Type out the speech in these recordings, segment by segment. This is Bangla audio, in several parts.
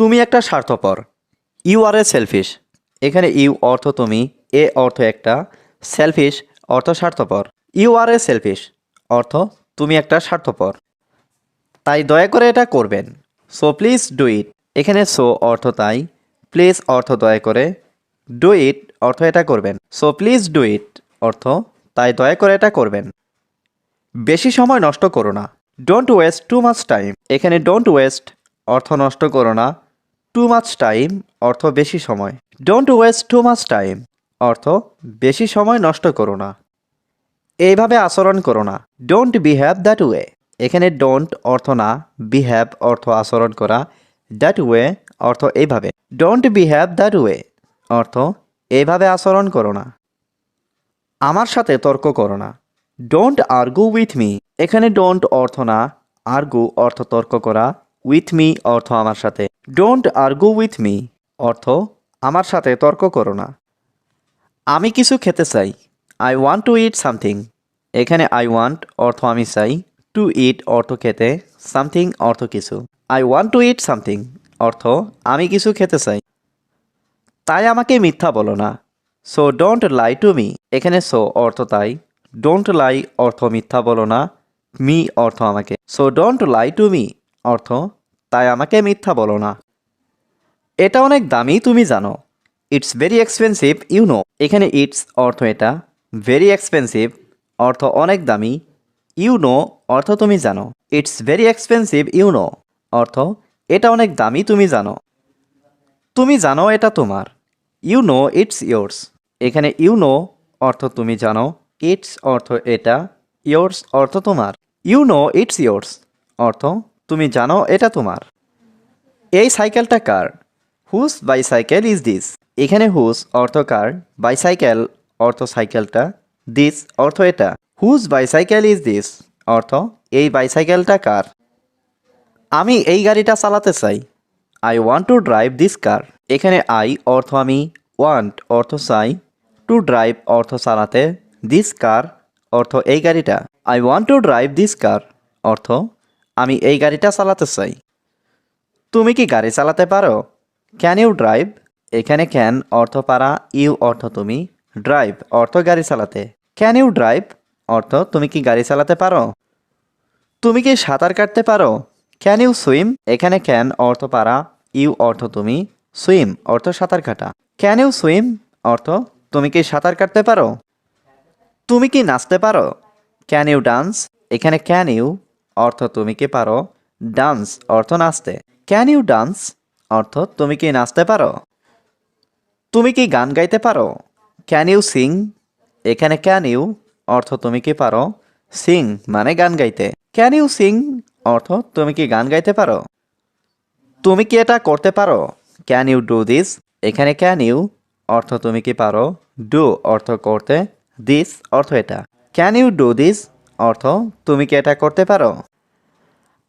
তুমি একটা স্বার্থপর। ইউ আর এ সেলফিশ এখানে ইউ অর্থ তুমি, এ অর্থ একটা। সেলফিশ অর্থ স্বার্থপর। ইউ আর এ সেলফিশ অর্থ তুমি একটা স্বার্থপর। তাই দয়া করে এটা করবেন। সো প্লিজ ডু ইট এখানে সো অর্থ তাই। প্লিজ অর্থ দয়া করে। ডু ইট অর্থ এটা করবেন। সো প্লিজ ডু ইট অর্থ তাই দয়া করে এটা করবেন। বেশি সময় নষ্ট করো না। Don't waste too much time এখানে ডোন্ট ওয়েস্ট অর্থ নষ্ট করো না। টু মাচ টাইম অর্থ বেশি সময়। Don't waste too much time অর্থ বেশি সময় নষ্ট করো না। এইভাবে আচরণ করো না। ডোন্ট বিহেভ দ্যাট ওয়ে এখানে ডোন্ট অর্থ না বিহেভ অর্থ আচরণ করা। দ্যাট ওয়ে অর্থ এইভাবে। ডোন্ট বিহেভ দ্যাট ওয়ে অর্থ এইভাবে আচরণ করো না। আমার সাথে তর্ক করো না। ডোন্ট আর্গু উইথ মি এখানে ডোন্ট অর্থ না। আর্গু অর্থ তর্ক করা। উইথ মি অর্থ আমার সাথে। ডোন্ট আর্গু উইথ মি অর্থ, আমার সাথে তর্ক করো না। আমি কিছু খেতে চাই। I want to eat something এখানে আই ওয়ান্ট অর্থ আমি চাই। টু ইট অর্থ খেতে। সামথিং অর্থ কিছু। I want to eat something অর্থ, আমি কিছু খেতে চাই। তাই আমাকে মিথ্যা বলো না। So don't lie to me এখানে সো অর্থ তাই। ডোন্ট লাই অর্থ মিথ্যা বলো না। মি অর্থ আমাকে। So don't lie to me অর্থ তাই আমাকে মিথ্যা বলো না। এটা অনেক দামি, তুমি জানো। It's very expensive you know এখানে ইটস অর্থ এটা। ভেরি এক্সপেন্সিভ অর্থ অনেক দামি। ইউ নো অর্থ তুমি জানো। It's very expensive you know অর্থ, এটা অনেক দামি, তুমি জানো। তুমি জানো এটা তোমার। ইউ নো ইটস ইয়োর্স এখানে ইউ নো অর্থ তুমি জানো। ইটস অর্থ এটা। ইয়োর্স অর্থ তোমার। ইউ নো ইটস ইয়োর্স অর্থ তুমি জানো এটা তোমার। এই সাইকেলটা কার? হুস বাইসাইকেল ইজ দিস। এখানে হুস অর্থ কার, বাইসাইকেল অর্থ সাইকেলটা, দিস অর্থ এটা। হুস বাইসাইকেল ইজ দিস অর্থ এই বাইসাইকেলটা কার। আমি এই গাড়িটা চালাতে চাই। I want to drive this car. এখানে আই অর্থ আমি ওয়ান্ট, অর্থ চাই। টু ড্রাইভ অর্থ চালাতে, দিস কার অর্থ এই গাড়িটা। I want to drive this car, অর্থ আমি এই গাড়িটা চালাতে চাই। তুমি কি গাড়ি চালাতে পারো? ক্যান ইউ ড্রাইভ এখানে ক্যান অর্থ পারা ইউ অর্থ তুমি ড্রাইভ অর্থ গাড়ি চালাতে। ক্যান ইউ ড্রাইভ অর্থ তুমি কি গাড়ি চালাতে পারো? তুমি কি সাঁতার কাটতে পারো? ক্যান ইউ সুইম এখানে ক্যান অর্থ পারা ইউ অর্থ তুমি সুইম অর্থ সাঁতার কাটা। ক্যান ইউ সুইম অর্থ তুমি কি সাঁতার কাটতে পারো? তুমি কি নাচতে পারো? ক্যান ইউ ডান্স এখানে ক্যান ইউ অর্থ তুমি কি পারো? ডান্স অর্থ নাচতে। ক্যান ইউ ডান্স অর্থ তুমি কি নাচতে পারো? তুমি কি গান গাইতে পারো? ক্যান ইউ সিং এখানে ক্যান ইউ অর্থ তুমি কি পারো? সিং মানে গান গাইতে। ক্যান ইউ সিং অর্থ তুমি কি গান গাইতে পারো? তুমি কি এটা করতে পারো? ক্যান ইউ ডু দিস এখানে ক্যান ইউ অর্থ তুমি কি পারো? ডু অর্থ করতে। দিস অর্থ এটা। ক্যান ইউ ডু দিস অর্থ তুমি কি এটা করতে পারো?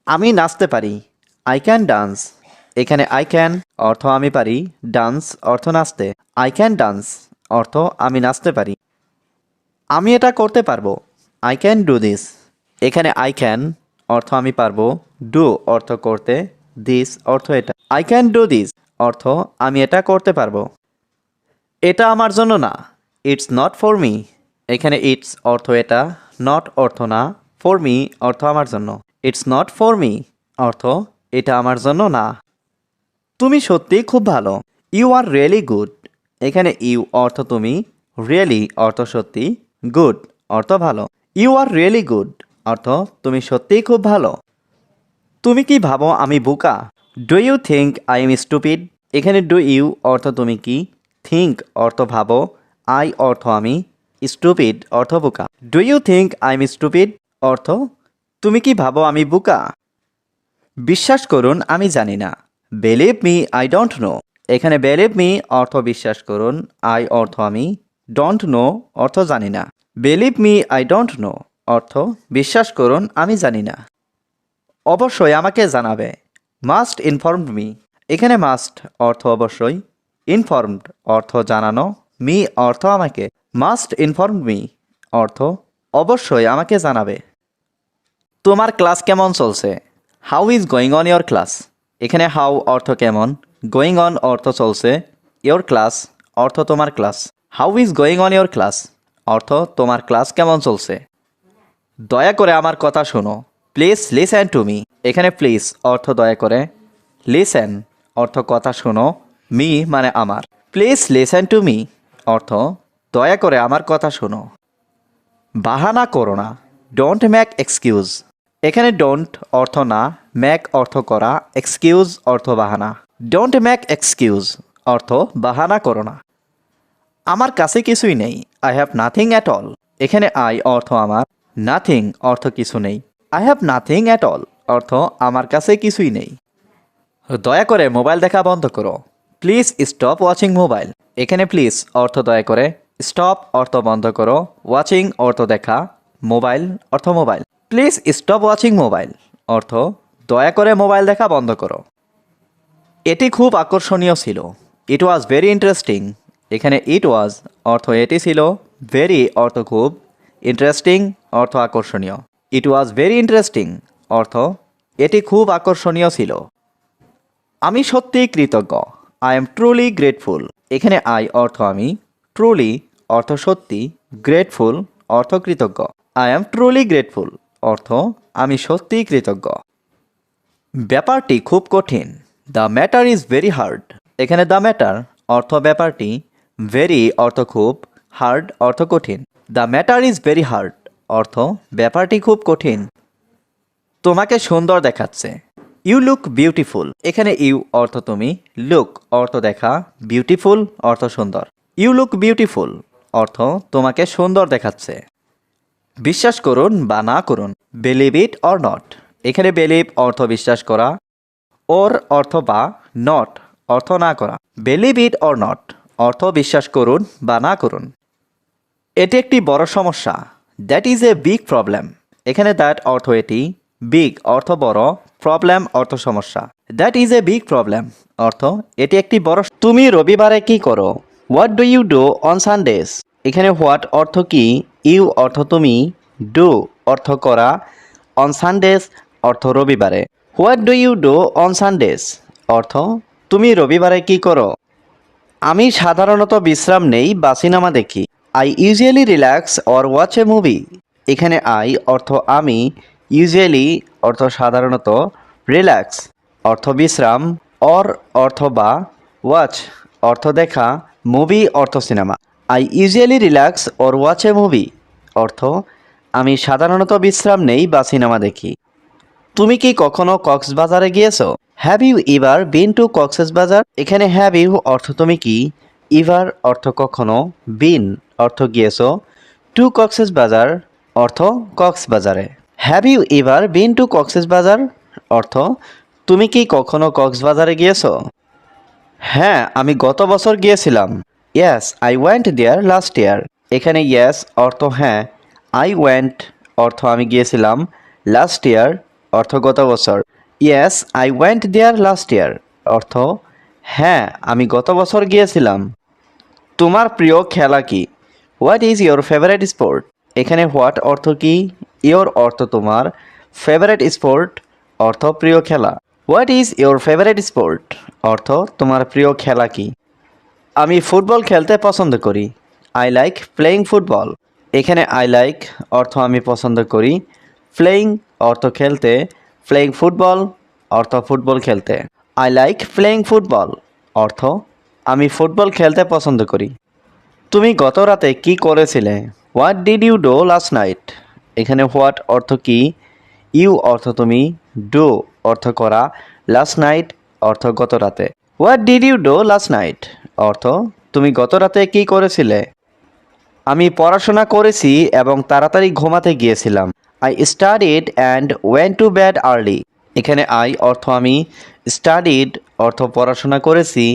আমি নাচতে পারি। আই ক্যান ডান্স এখানে আই ক্যান অর্থ আমি পারি। ডান্স অর্থ নাচতে। আই ক্যান ডান্স অর্থ আমি নাচতে পারি। আমি এটা করতে পারব। আই ক্যান ডু দিস এখানে আই ক্যান অর্থ আমি পারব। ডু অর্থ করতে। দিস অর্থ এটা। আই ক্যান ডু দিস অর্থ আমি এটা করতে পারব। এটা আমার জন্য না। ইটস নট ফর মি এখানে ইটস অর্থ এটা। নট অর্থ না। ফর মি অর্থ আমার জন্য। ইটস নট ফর মি অর্থ, এটা আমার জন্য না। তুমি সত্যি খুব ভালো। ইউ আর রিয়েলি গুড এখানে ইউ অর্থ তুমি রিয়েলি অর্থ সত্যি গুড অর্থ ভালো। ইউ আর রিয়েলি গুড অর্থ তুমি সত্যিই খুব ভালো। তুমি কি ভাবো আমি বোকা? Do you think I am stupid এখানে ডু ইউ অর্থ তুমি কি? থিঙ্ক অর্থ ভাবো। আই অর্থ আমি। স্টুপিড অর্থ বোকা। Do you think I am stupid অর্থ তুমি কি ভাবো আমি বুকা? বিশ্বাস করুন, আমি জানি না। Believe me I don't know এখানে বেলিভ মি অর্থ বিশ্বাস করুন। আই অর্থ আমি। ডোন্ট নো অর্থ জানি না। Believe me I don't know অর্থ বিশ্বাস করুন, আমি জানি না। অবশ্যই আমাকে জানাবে। মাস্ট ইনফর্মড মি এখানে মাস্ট অর্থ অবশ্যই। ইনফর্মড অর্থ জানানো। মি অর্থ আমাকে। মাস্ট ইনফর্মড মি অর্থ অবশ্যই আমাকে জানাবে। তোমার ক্লাস কেমন চলছে? How is going on your class এখানে হাউ অর্থ কেমন? গোয়িং অন অর্থ চলছে ইয়োর ক্লাস অর্থ তোমার class how is going on your class অর্থ তোমার ক্লাস কেমন চলছে? দয়া করে আমার কথা শোনো। প্লিজ লিসেন টু মি এখানে প্লিজ অর্থ দয়া করে। লিসেন অর্থ কথা শোনো। মি মানে আমার। প্লিজ লিসেন টু মি অর্থ দয়া করে আমার কথা শোনো। বাহানা করো না। ডোন্ট ম্যাক এক্সকিউজ এখানে ডোন্ট অর্থ না ম্যাক অর্থ করা এক্সকিউজ অর্থ বাহানা। ডোন্ট ম্যাক এক্সকিউজ অর্থ বাহানা করো না। আমার কাছে কিছুই নেই I have nothing at all এখানে আই অর্থ আমার নাথিং অর্থ কিছু নেই। I have nothing at all অর্থ আমার কাছে কিছুই নেই। দয়া করে মোবাইল দেখা বন্ধ করো। প্লিজ স্টপ ওয়াচিং মোবাইল এখানে প্লিজ অর্থ দয়া করে স্টপ অর্থ বন্ধ করো। ওয়াচিং অর্থ দেখা মোবাইল অর্থ mobile please stop watching mobile. অর্থ, দয়া করে মোবাইল দেখা বন্ধ করো। এটি খুব আকর্ষণীয় ছিল। ইট ওয়াজ ভেরি ইন্টারেস্টিং এখানে ইট ওয়াজ অর্থ এটি ছিল ভেরি অর্থ খুব ইন্টারেস্টিং অর্থ আকর্ষণীয়। ইট ওয়াজ ভেরি ইন্টারেস্টিং অর্থ, এটি খুব আকর্ষণীয় ছিল। আমি সত্যিই কৃতজ্ঞ। আই এম ট্রুলি গ্রেটফুল এখানে আই অর্থ আমি ট্রুলি অর্থ সত্যি গ্রেটফুল অর্থ কৃতজ্ঞ। আই এম ট্রুলি গ্রেটফুল অর্থ, আমি সত্যিই কৃতজ্ঞ। ব্যাপারটি খুব কঠিন। The matter is very hard এখানে দ্য ম্যাটার অর্থ ব্যাপারটি ভেরি অর্থ খুব হার্ড অর্থ কঠিন। The matter is very hard অর্থ, ব্যাপারটি খুব কঠিন। তোমাকে সুন্দর দেখাচ্ছে। ইউ লুক বিউটিফুল এখানে ইউ অর্থ তুমি। লুক অর্থ দেখা। বিউটিফুল অর্থ সুন্দর। ইউ লুক বিউটিফুল অর্থ তোমাকে সুন্দর দেখাচ্ছে। বিশ্বাস করুন বা না করুন বিলিভ ইট অর নট এখানে বিলিভ অর্থ বিশ্বাস করা ওর অর্থ বা নট অর্থ না করা। বিলিভ ইট অর নট অর্থ বিশ্বাস করুন বা না করুন। এটি একটি বড় সমস্যা। That is a big problem এখানে দ্যাট অর্থ এটি বিগ অর্থ বড় প্রবলেম অর্থ সমস্যা। That is a big problem অর্থ, এটি একটি বড় তুমি রবিবারে কি করো? What do you do on Sundays এখানে হোয়াট অর্থ কি? ইউ অর্থ তুমি, ডু অর্থ করা অন সানডেজ অর্থ রবিবারে। What do you do on Sundays অর্থ, তুমি রবিবারে কি করো? আমি সাধারণত বিশ্রাম নেই বা সিনেমা দেখি। I usually relax or watch a movie এখানে আই অর্থ আমি ইউজুয়ালি অর্থ সাধারণত রিল্যাক্স অর্থ বিশ্রাম অর অর্থ বা ওয়াচ অর্থ দেখা মুভি অর্থ cinema. I usually relax or watch a movie অর্থ, আমি সাধারণত বিশ্রাম নেই বা সিনেমা দেখি। তুমি কি কখনো কক্সবাজারে গিয়েছো? Have you ever been to Cox's Bazar এখানে হ্যাভ ইউ অর্থ তুমি কি? ইভার অর্থ কখনো? বিন অর্থ গিয়েছো? টু কক্সেস বাজার অর্থ কক্সবাজারে। Have you ever been to Cox's Bazar অর্থ, তুমি কি কখনো কক্সবাজারে গিয়েছো? হ্যাঁ আমি গত বছর গিয়েছিলাম। Yes I went there last year এখানে ইয়েস অর্থ হ্যাঁ। আই ওয়েন্ট অর্থ আমি গিয়েছিলাম লাস্ট ইয়ার অর্থ গত বছর। Yes I went there last year অর্থ হ্যাঁ আমি গত বছর গিয়েছিলাম। তোমার প্রিয় খেলা কি? What is your favourite sport এখানে হোয়াট অর্থ কি? ইয়োর অর্থ তোমার ফেভারিট স্পোর্ট অর্থ প্রিয় খেলা। What is your favourite sport অর্থ তোমার প্রিয় খেলা কি? আমি ফুটবল খেলতে পছন্দ করি। আই লাইক প্লেয়িং ফুটবল এখানে আই লাইক অর্থ আমি পছন্দ করি। প্লেয়িং অর্থ খেলতে। প্লেয়িং ফুটবল অর্থ ফুটবল খেলতে। আই লাইক প্লেয়িং ফুটবল অর্থ আমি ফুটবল খেলতে পছন্দ করি। তুমি গত রাতে কি করেছিলে? What did you do last night এখানে হোয়াট অর্থ কি? ইউ অর্থ তুমি ডো অর্থ করা। লাস্ট নাইট অর্থ গত রাতে। What did you do last night অর্থ, তুমি গত রাতে কি করেছিলে? আমি পড়াশোনা করেছি এবং তাড়াতাড়ি ঘুমাতে গিয়েছিলাম। I studied and went to bed early এখানে আই অর্থ আমি স্টাডিড অর্থ পড়াশোনা করেছি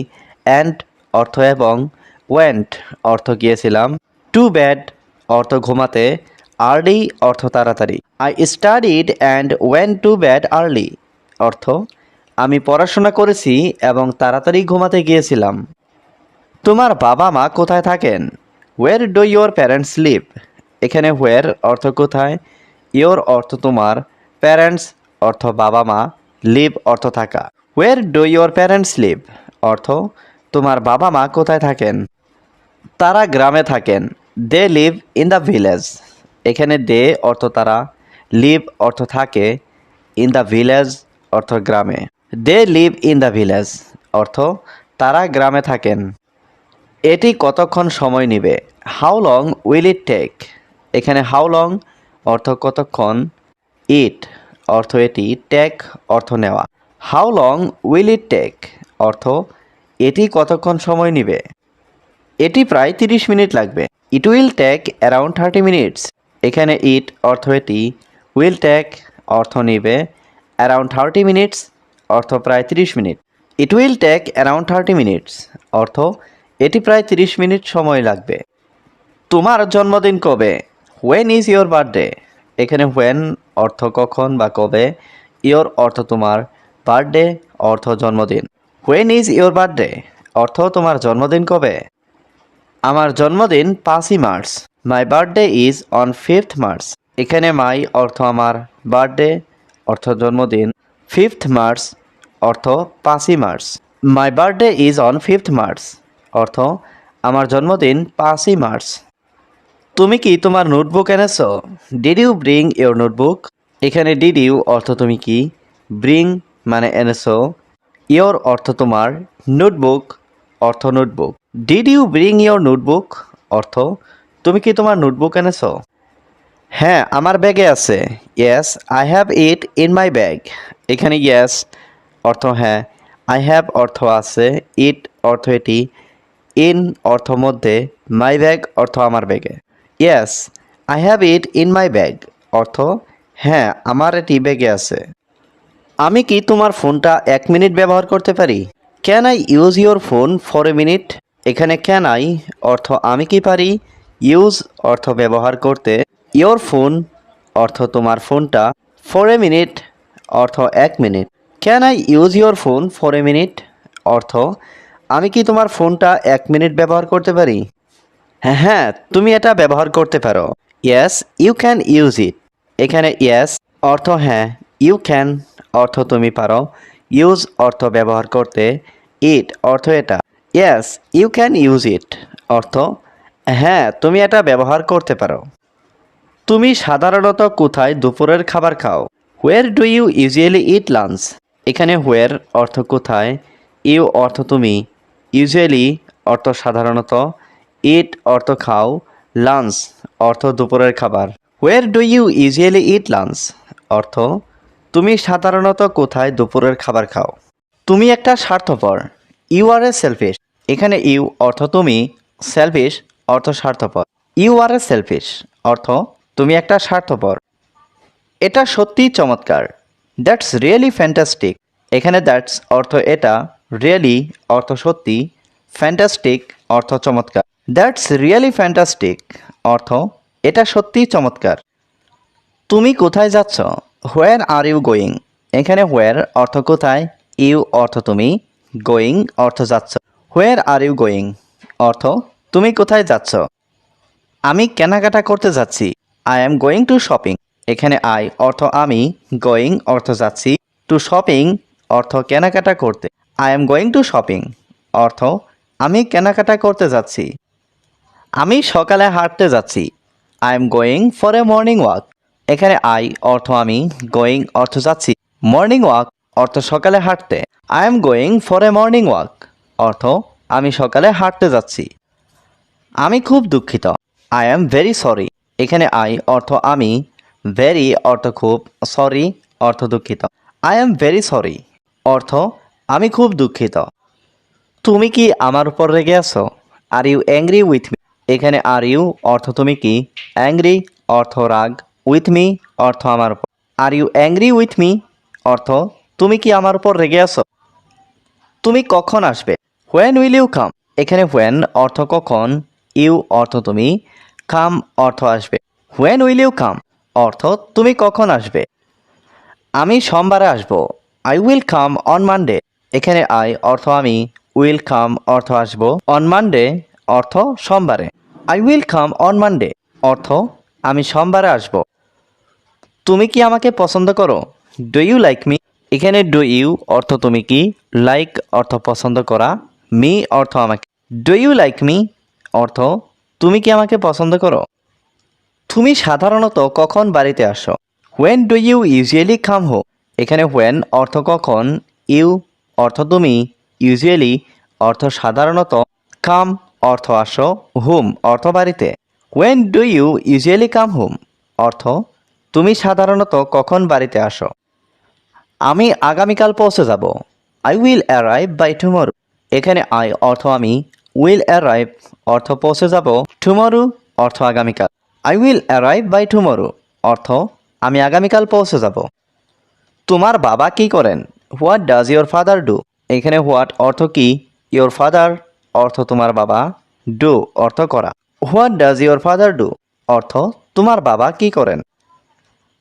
অ্যান্ড অর্থ এবং ওয়েন্ট অর্থ গিয়েছিলাম টু ব্যাড অর্থ ঘুমাতে আর্লি অর্থ তাড়াতাড়ি। I studied and went to bed early অর্থ, আমি পড়াশোনা করেছি এবং তাড়াতাড়ি ঘুমাতে গিয়েছিলাম। তোমার বাবা মা কোথায় থাকেন? Where do your parents live এখানে ওয়ের অর্থ কোথায়? ইয়োর অর্থ তোমার। প্যারেন্টস অর্থ বাবা মা। লিভ অর্থ থাকা। Where do your parents live অর্থ তোমার বাবা মা কোথায় থাকেন? তারা গ্রামে থাকেন। They live in the village এখানে দে অর্থ তারা। লিভ অর্থ থাকে ইন দ্য ভিলেজ অর্থ গ্রামে। They live in the village অর্থ তারা গ্রামে থাকেন। এটি কতক্ষণ সময় নেবে? How long will it take এখানে হাউ লং অর্থ কতক্ষণ? ইট অর্থ এটি টেক অর্থ নেওয়া। How long will it take অর্থ এটি কতক্ষণ সময় নেবে? এটি প্রায় তিরিশ মিনিট লাগবে। It will take around thirty minutes এখানে ইট অর্থ এটি উইল টেক অর্থ নিবে অ্যারাউন্ড থার্টি মিনিটস অর্থ প্রায় তিরিশ minute. It will take around thirty minutes অর্থ এটি প্রায় তিরিশ মিনিট সময় লাগবে। তোমার জন্মদিন কবে? হোয়েন ইজ ইয়োর বার্থডে এখানে হোয়েন অর্থ কখন বা কবে? ইয়োর অর্থ তোমার বার্থডে অর্থ জন্মদিন। হোয়েন ইজ ইয়োর বার্থডে অর্থ তোমার জন্মদিন কবে? আমার জন্মদিন পাঁচই March. My birthday is on fifth March. এখানে মাই অর্থ আমার বার্থডে অর্থ জন্মদিন। ফিফথ মার্চ, অর্থ পাঁচই March. My birthday is on fifth March. অর্থ, আমার জন্মদিন পাঁচই মার্চ। তুমি কি তোমার নোটবুক এনেছ? Did you bring your notebook? এখানে ডিড ইউ অর্থ তুমি কি? ব্রিং মানে এনেছ। ইয়োর অর্থ তোমার নোটবুক, অর্থ notebook. Did you bring your notebook? অর্থ, তুমি কি তোমার নোটবুক এনেছ? হ্যাঁ আমার ব্যাগে আছে। Yes I have it in my bag এখানে ইয়েস অর্থ হ্যাঁ। আই হ্যাভ অর্থ আছে। ইট অর্থ এটি। ইন অর্থ মধ্যে মাই ব্যাগ অর্থ আমার ব্যাগে yes I have it in my bag অর্থ হ্যাঁ আমার এটি ব্যাগে আছে। আমি কি তোমার ফোনটা এক মিনিট ব্যবহার করতে পারি? Can I use your phone for a minute এখানে ক্যান আই অর্থ আমি কি পারি? ইউজ অর্থ ব্যবহার করতে ইয়োর ফোন অর্থ তোমার ফোনটা ফর এ মিনিট অর্থ এক minute. Can I use your phone for a minute অর্থ আমি কি তোমার ফোনটা এক মিনিট ব্যবহার করতে পারি? হ্যাঁ হ্যাঁ তুমি এটা ব্যবহার করতে পারো। Yes you can use it এখানে ইয়েস অর্থ হ্যাঁ ইউ ক্যান অর্থ তুমি পারো। ইউজ অর্থ ব্যবহার করতে। ইট অর্থ এটা। Yes you can use it অর্থ হ্যাঁ তুমি এটা ব্যবহার করতে পারো। তুমি সাধারণত কোথায় দুপুরের খাবার খাও? Where do you usually eat lunch এখানে হোয়ার অর্থ কোথায়? ইউ অর্থ তুমি। ইউজুয়ালি অর্থ সাধারণত ইট অর্থ খাও লাঞ্চ অর্থ দুপুরের খাবার। Where do you usually eat lunch অর্থ, তুমি সাধারণত কোথায় দুপুরের খাবার খাও? তুমি একটা স্বার্থপর ইউ আর এ সেলফিশ এখানে ইউ অর্থ তুমি সেলফিশ অর্থ স্বার্থপর। ইউ আর এ সেলফিশ অর্থ তুমি একটা স্বার্থপর। এটা সত্যিই চমৎকার। দ্যাটস রিয়েলি ফ্যান্টাস্টিক এখানে দ্যাটস অর্থ এটা রিয়েলি অর্থ সত্যি ফ্যান্টাস্টিক অর্থ চমৎকার। দ্যাটস রিয়েলি ফ্যান্টাস্টিক অর্থ, এটা সত্যিই চমৎকার। তুমি কোথায় যাচ্ছ? হোয়ার আর ইউ গোয়িং এখানে হোয়ার অর্থ কোথায়? ইউ অর্থ তুমি গোয়িং অর্থ যাচ্ছ। হোয়ার আর ইউ গোয়িং অর্থ, তুমি কোথায় যাচ্ছ? আমি কেনাকাটা করতে যাচ্ছি। I am going to shopping এখানে আই অর্থ আমি গোয়িং অর্থ যাচ্ছি। টু শপিং অর্থ কেনাকাটা করতে। I am going to shopping অর্থ, আমি কেনাকাটা করতে যাচ্ছি। আমি সকালে হাঁটতে যাচ্ছি। I am going for a morning walk এখানে আই অর্থ আমি গোয়িং অর্থ যাচ্ছি। মর্নিং ওয়াক অর্থ সকালে হাঁটতে। I am going for a morning walk অর্থ, আমি সকালে হাঁটতে যাচ্ছি। আমি খুব দুঃখিত। আই এম ভেরি সরি এখানে আই অর্থ আমি। ভেরি অর্থ খুব সরি অর্থ দুঃখিত। আই এম ভেরি সরি অর্থ আমি খুব দুঃখিত। তুমি কি আমার উপর রেগে আছো? Are you angry with me এখানে আর ইউ অর্থ তুমি কি? অ্যাংরি অর্থ রাগ। উইথ মি অর্থ আমার উপর। Are you angry with me অর্থ, তুমি কি আমার উপর রেগে আছো? তুমি কখন আসবে? হোয়েন উইল ইউ কাম এখানে হোয়েন অর্থ কখন? ইউ অর্থ তুমি। কাম অর্থ আসবে। হোয়েন উইল ইউ কাম অর্থ, তুমি কখন আসবে? আমি সোমবারে আসব। I will come on Monday এখানে আই অর্থ আমি উইল কাম অর্থ আসব। অন মানডে অর্থ সোমবারে। I will come on Monday অর্থ আমি সোমবারে আসব। তুমি কি আমাকে পছন্দ করো? ডু ইউ লাইক মি এখানে ডু ইউ অর্থ তুমি কি? লাইক অর্থ পছন্দ করা। মি অর্থ আমাকে। ডু ইউ লাইক মি অর্থ তুমি কি আমাকে পছন্দ করো? তুমি সাধারণত কখন বাড়িতে আসো? When do you usually come home এখানে হোয়েন অর্থ কখন ইউ অর্থ তুমি, ইউজুয়ালি অর্থ সাধারণত কাম, অর্থ আসো, হুম, অর্থ বাড়িতে। When do you usually come home অর্থ, তুমি সাধারণত কখন বাড়িতে আসো? আমি আগামীকাল পৌঁছে যাব। I will arrive by tomorrow এখানে আই অর্থ আমি উইল অ্যারাইভ অর্থ পৌঁছে যাব টুমরো অর্থ আগামীকাল। I will arrive by tomorrow অর্থ, আমি আগামীকাল পৌঁছে যাব। তোমার বাবা কি করেন? What does your father do এখানে হোয়াট অর্থ কি? ইয়োর ফাদার অর্থ তোমার বাবা ডু অর্থ করা। What does your father do অর্থ তোমার বাবা কি করেন?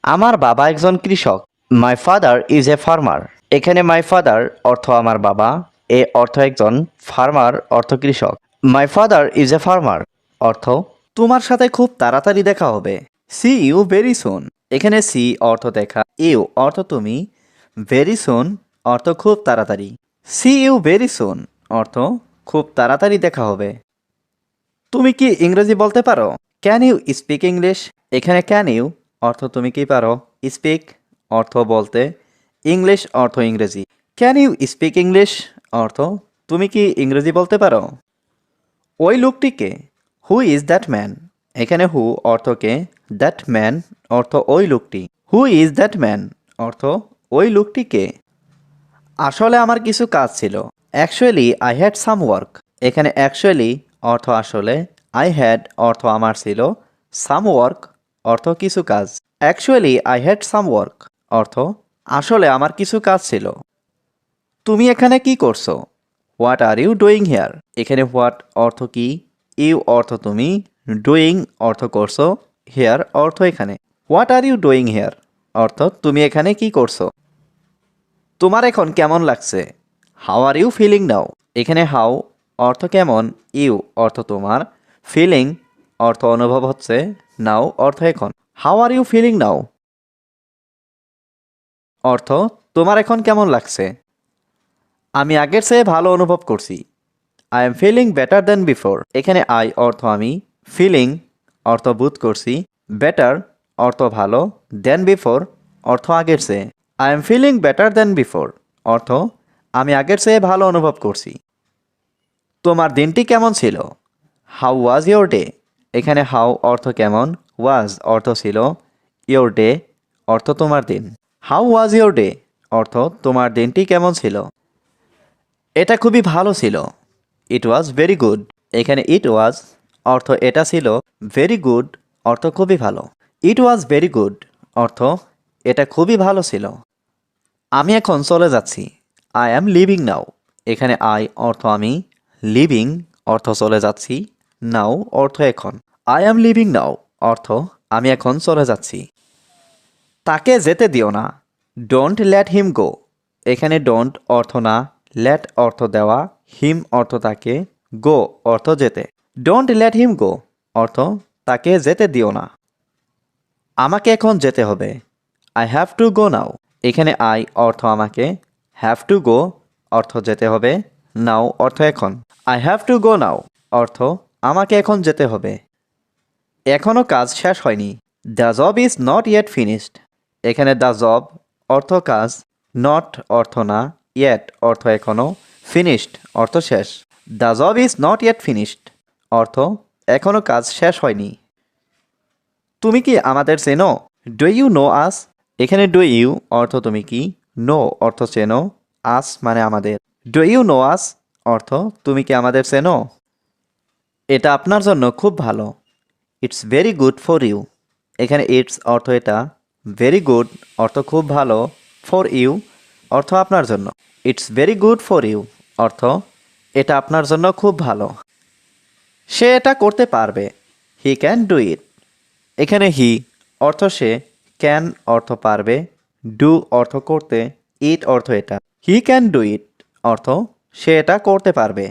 আমার বাবা একজন কৃষক। My father is a farmer এখানে মাই ফাদার অর্থ আমার বাবা, এ অর্থ একজন ফার্মার অর্থ কৃষক। My father is a farmer অর্থ তোমার সাথে খুব তাড়াতাড়ি দেখা হবে। সি ইউ ভেরি সুন এখানে সি অর্থ দেখা। ইউ অর্থ তুমি ভেরি সুন অর্থ খুব তাড়াতাড়ি। সি ইউ ভেরি সুন অর্থ খুব তাড়াতাড়ি দেখা হবে। তুমি কি ইংরেজি বলতে পারো? ক্যান ইউ স্পিক ইংলিশ এখানে ক্যান ইউ অর্থ তুমি কি পারো? স্পিক অর্থ বলতে। ইংলিশ অর্থ ইংরেজি। ক্যান ইউ স্পিক ইংলিশ অর্থ তুমি কি ইংরেজি বলতে পারো? ওই লোকটিকে হু ইজ দ্যাট ম্যান এখানে হু অর্থকে দ্যাট ম্যান অর্থ ওই লোকটি। হু ইজ দ্যাট ম্যান অর্থ ওই লোকটিকে। আসলে আমার কিছু কাজ ছিল। Actually I had some work এখানে অ্যাকচুয়ালি অর্থ আসলে আই হ্যাড অর্থ আমার ছিল। সাম ওয়ার্ক অর্থ কিছু কাজ। Actually I had some work অর্থ আসলে আমার কিছু কাজ ছিল। তুমি এখানে কি করছ? What are you doing here এখানে হোয়াট অর্থ কি? ইউ অর্থ তুমি ডুইং অর্থ করছ। হেয়ার অর্থ এখানে। What are you doing here অর্থ তুমি এখানে কি করছ? তোমার এখন কেমন লাগছে? How are you feeling now এখানে হাউ অর্থ কেমন? ইউ অর্থ তোমার। ফিলিং অর্থ অনুভব হচ্ছে। নাও অর্থ এখন। How are you feeling now অর্থ তোমার এখন কেমন লাগছে? আমি আগের চেয়ে ভালো অনুভব করছি। I am feeling better then before এখানে আই অর্থ আমি। ফিলিং অর্থ বোধ করছি। বেটার অর্থ ভালো দেন বিফোর অর্থ আগের চেয়ে। I am feeling better then before অর্থ, আমি আগের চেয়ে ভালো অনুভব করছি। তোমার দিনটি কেমন ছিল? হাউ ওয়াজ ইয়োর ডে এখানে হাউ অর্থ কেমন? ওয়াজ অর্থ ছিল ইয়োর ডে অর্থ তোমার দিন। হাউ ওয়াজ ইয়োর ডে অর্থ, তোমার দিনটি কেমন ছিল? এটা খুবই ভালো ছিল। ইট ওয়াজ ভেরি গুড এখানে ইট ওয়াজ অর্থ এটা ছিল ভেরি গুড অর্থ খুবই ভালো। ইট ওয়াজ ভেরি গুড অর্থ এটা খুবই ভালো ছিল। আমি এখন চলে যাচ্ছি। আই অ্যাম লিভিং নাও এখানে আই অর্থ আমি লিভিং অর্থ চলে যাচ্ছি। নাও অর্থ এখন। আই অ্যাম লিভিং নাও অর্থ আমি এখন চলে যাচ্ছি। তাকে যেতে দিও না। ডোন্ট লেট হিম গো এখানে ডোন্ট অর্থ না। লেট অর্থ দেওয়া। হিম অর্থ তাকে গো অর্থ যেতে। ডোন্ট লেট হিম গো অর্থ তাকে যেতে দিও না। আমাকে এখন যেতে হবে। I have to go now এখানে আই অর্থ আমাকে হ্যাভ টু গো অর্থ যেতে হবে নাও অর্থ এখন। I have to go now অর্থ আমাকে এখন যেতে হবে। এখনও কাজ শেষ হয়নি। The job is not yet finished এখানে দ্য জব অর্থ কাজ নট অর্থ না ইয়েট অর্থ এখনও ফিনিশড অর্থ শেষ। The job is not yet finished অর্থ এখনও কাজ শেষ হয়নি। তুমি কি আমাদের চেনো? ডু ইউ নো আস এখানে ডু ইউ অর্থ তুমি কি? নো অর্থ চেনো আস মানে আমাদের। ডু ইউ নো আস অর্থ তুমি কি আমাদের চেনো এটা আপনার জন্য খুব ভালো। It's very good for you এখানে ইটস অর্থ এটা। ভেরি গুড অর্থ খুব ভালো ফর ইউ অর্থ আপনার জন্য। It's very good for you অর্থ এটা আপনার জন্য খুব ভালো। সে এটা করতে পারবে। হি ক্যান ডু ইট এখানে হি অর্থ সে ক্যান অর্থ পারবে ডু অর্থ করতে ইট অর্থ এটা। হি ক্যান ডু ইট অর্থ সে এটা করতে পারবে।